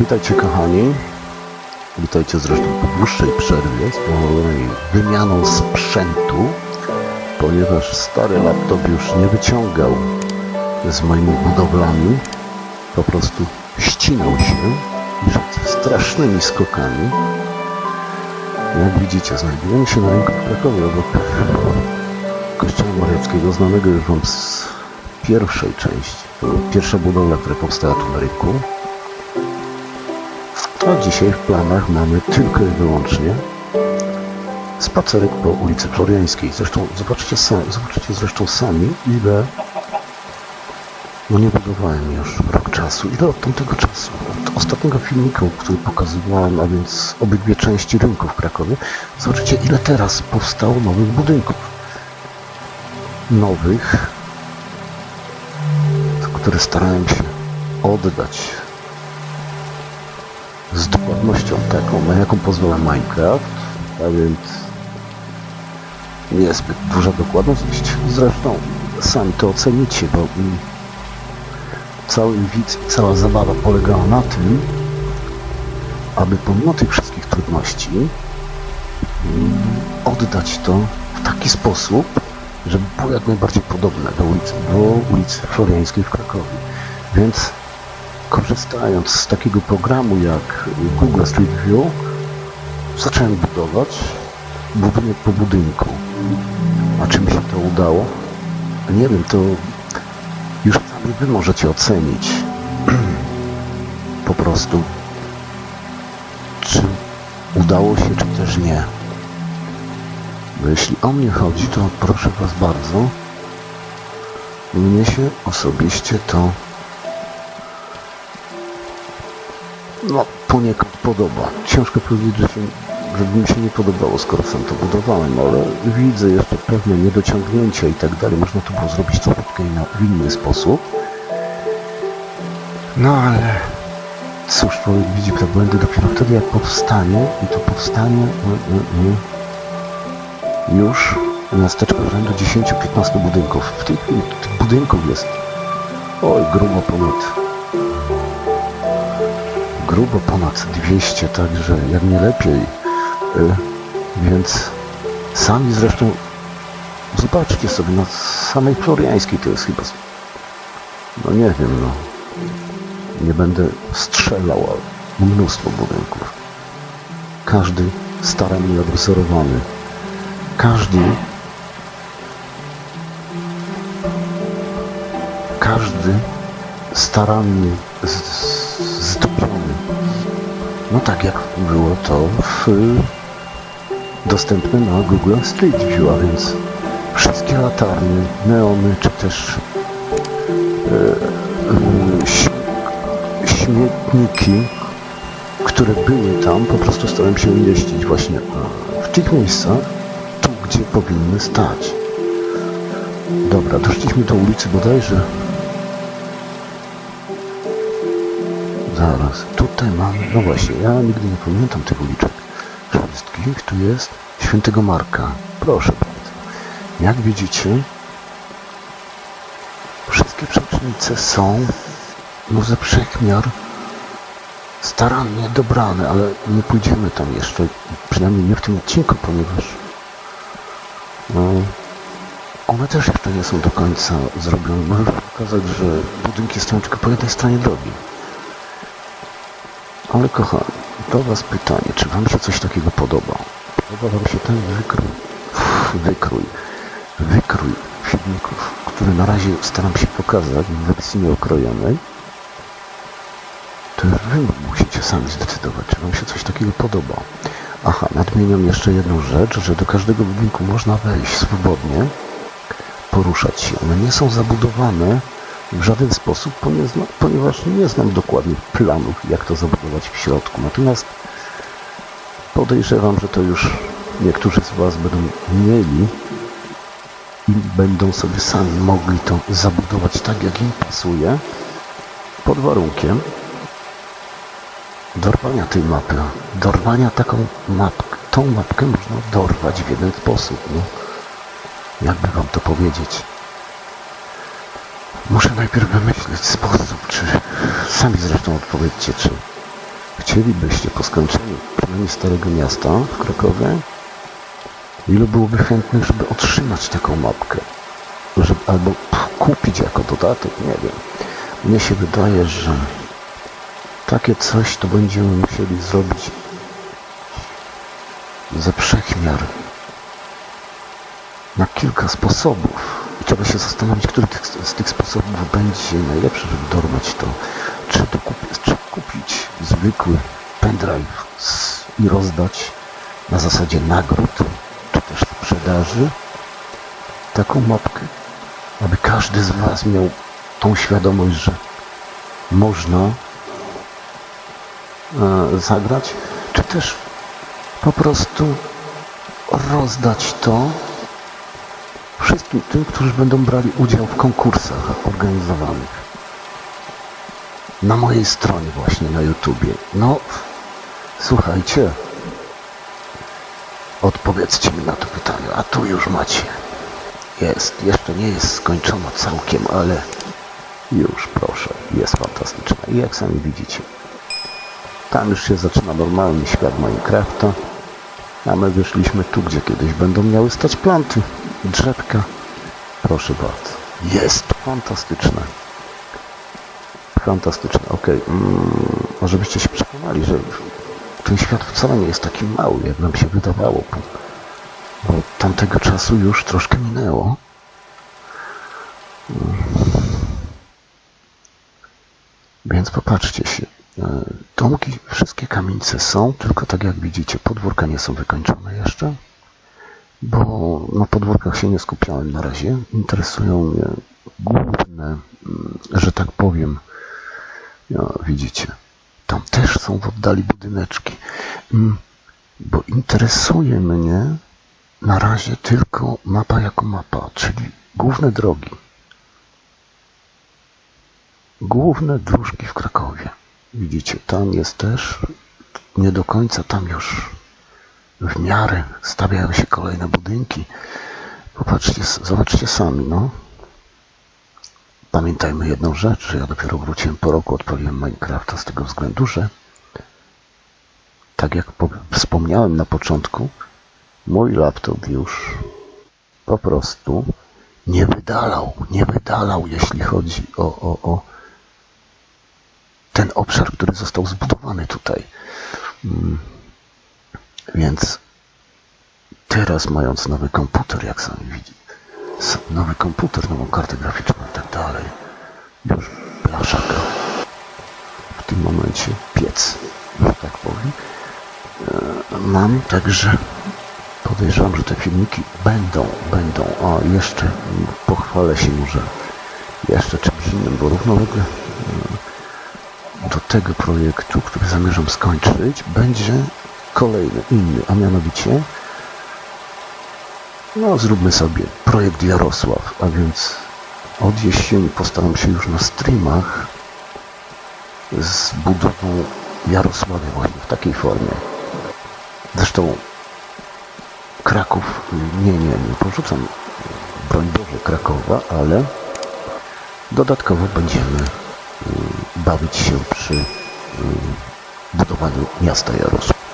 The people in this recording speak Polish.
Witajcie kochani. Witajcie zresztą po dłuższej przerwie spowodowanej wymianą sprzętu, ponieważ stary laptop już nie wyciągał z moimi budowlami. Po prostu ścinał się i szedł strasznymi skokami. Jak widzicie, znajdujemy się na rynku w Krakowie obok Kościoła Mariackiego, znanego już wam z pierwszej części. Pierwsza budowla, która powstała tu na rynku. A dzisiaj w planach mamy tylko i wyłącznie spacerek po ulicy Floriańskiej. Zresztą zobaczcie, sami, zresztą sami, ile no nie budowałem już rok czasu. Ile od tamtego czasu? Od ostatniego filmiku, który pokazywałem, a więc obydwie części rynku w Krakowie. Zobaczcie, ile teraz powstało nowych budynków. Nowych, które starałem się oddać z dokładnością taką, na jaką pozwala Minecraft, a więc niezbyt duża dokładność. Zresztą sami to ocenicie, bo mm, cały widz i cała zabawa polegała na tym, aby pomimo tych wszystkich trudności mm, oddać to w taki sposób, żeby było jak najbardziej podobne do ulicy, do ulicy Floriańskiej w Krakowie. Więc korzystając z takiego programu jak Google Street View, zacząłem budować budynek po budynku. A czy mi się to udało? Nie wiem, to już sami wy możecie ocenić po prostu, czy udało się, czy też nie. Bo jeśli o mnie chodzi, to proszę was bardzo, mnie się osobiście to no, poniekąd podoba. Ciężko powiedzieć, że żeby mi się nie podobało, skoro sam to budowałem, ale widzę jeszcze pewne niedociągnięcia i tak dalej. Można to było zrobić troszeczkę inny sposób. No ale cóż, człowiek widzi te błędy dopiero wtedy, jak powstanie i to powstanie y, y, y, już miasteczko rzędu 10-15 budynków. W tej chwili tych budynków jest oj, grubo ponad grubo ponad 200, także jak nie lepiej. Y, Więc sami zresztą zobaczcie sobie, na samej Floriańskiej to jest chyba, no nie wiem, no nie będę strzelał, ale mnóstwo budynków. Każdy starannie odwzorowany. Każdy każdy starannie z- z-. No tak jak było to w, dostępne na Google Street View, a więc wszystkie latarnie, neony, czy też e, śm- śmietniki, które były tam, po prostu starałem się umieścić właśnie w tych miejscach, tu gdzie powinny stać. Dobra, doszliśmy do ulicy bodajże Zaraz, tutaj mamy, no właśnie, ja nigdy nie pamiętam tych uliczek wszystkich, tu jest Świętego Marka, proszę bardzo. Jak widzicie, wszystkie przecznice są, no ze wszechmiar, starannie dobrane, ale nie pójdziemy tam jeszcze, przynajmniej nie w tym odcinku, ponieważ no, one też jeszcze nie są do końca zrobione. Możesz pokazać, że budynki stoją tylko po jednej stronie drogi. Ale kochani, do Was pytanie, czy Wam się coś takiego podoba? Podoba Wam się ten wykrój, wykrój, wykrój filmików, który na razie staram się pokazać w wersji nieokrojonej? To Wy musicie sami zdecydować, czy Wam się coś takiego podoba. Aha, nadmieniam jeszcze jedną rzecz, że do każdego budynku można wejść swobodnie, poruszać się. One nie są zabudowane w żaden sposób, ponieważ, nie znam dokładnych planów, jak to zabudować w środku. Natomiast podejrzewam, że to już niektórzy z Was będą mieli i będą sobie sami mogli to zabudować tak, jak im pasuje, pod warunkiem dorwania tej mapy. Dorwania taką mapkę. Tą mapkę można dorwać w jeden sposób. No. Jakby Wam to powiedzieć? Muszę najpierw wymyślić sposób, czy sami zresztą odpowiedzcie, czy chcielibyście po skończeniu przynajmniej Starego Miasta w Krakowie, ilu byłoby chętnych, żeby otrzymać taką mapkę? Żeby, albo kupić jako dodatek, nie wiem. Mnie się wydaje, że takie coś to będziemy musieli zrobić ze wszechmiar na kilka sposobów. I trzeba się zastanowić, który z tych sposobów będzie najlepszy, żeby dorwać to. Czy, to kupić, czy kupić zwykły pendrive i rozdać na zasadzie nagród, czy też sprzedaży taką mapkę, aby każdy z Was miał tą świadomość, że można e, zagrać, czy też po prostu rozdać to wszystkim tym, którzy będą brali udział w konkursach organizowanych. Na mojej stronie właśnie na YouTubie. No, słuchajcie, odpowiedzcie mi na to pytanie, a tu już macie. Jest, jeszcze nie jest skończona całkiem, ale już proszę, jest fantastyczna. I jak sami widzicie, tam już się zaczyna normalny świat Minecrafta, a my wyszliśmy tu, gdzie kiedyś będą miały stać planty, drzewka. Proszę bardzo. Jest fantastyczne. Fantastyczne, okej. Mm, może byście się przekonali, że ten świat wcale nie jest taki mały, jak nam się wydawało. Bo, od tamtego czasu już troszkę minęło. Więc popatrzcie się. E, Domki, wszystkie kamienice są, tylko tak jak widzicie, podwórka nie są wykończone jeszcze, bo na podwórkach się nie skupiałem na razie. Interesują mnie główne, mm, że tak powiem, no, widzicie, tam też są w oddali budyneczki, Mm, bo interesuje mnie na razie tylko mapa jako mapa, czyli główne drogi główne dróżki w Krakowie. Widzicie, tam jest też nie do końca, tam już w miarę stawiają się kolejne budynki. Popatrzcie, zobaczcie sami, no. Pamiętajmy jedną rzecz, że ja dopiero wróciłem po roku, odpaliłem Minecrafta z tego względu, że tak jak po- wspomniałem na początku, mój laptop już po prostu nie wydalał, nie wydalał, jeśli chodzi o, o, o ten obszar, który został zbudowany tutaj. Więc teraz mając nowy komputer, jak sami widzicie, s- nowy komputer, nową kartę graficzną i tak dalej, już blaszaka. W tym momencie piec, że tak powiem. E, Mam także podejrzewam, że te filmiki będą, będą. O, jeszcze pochwalę się może jeszcze czymś innym, bo równolegle e, do tego projektu, który zamierzam skończyć, będzie kolejny, inny, a mianowicie no zróbmy sobie projekt Jarosław, a więc od jesieni postaram się już na streamach z budową Jarosławia właśnie w takiej formie. Zresztą Kraków, nie, nie, nie porzucam broń Boże Krakowa, ale dodatkowo będziemy y, bawić się przy y, budowaniu miasta Jarosław.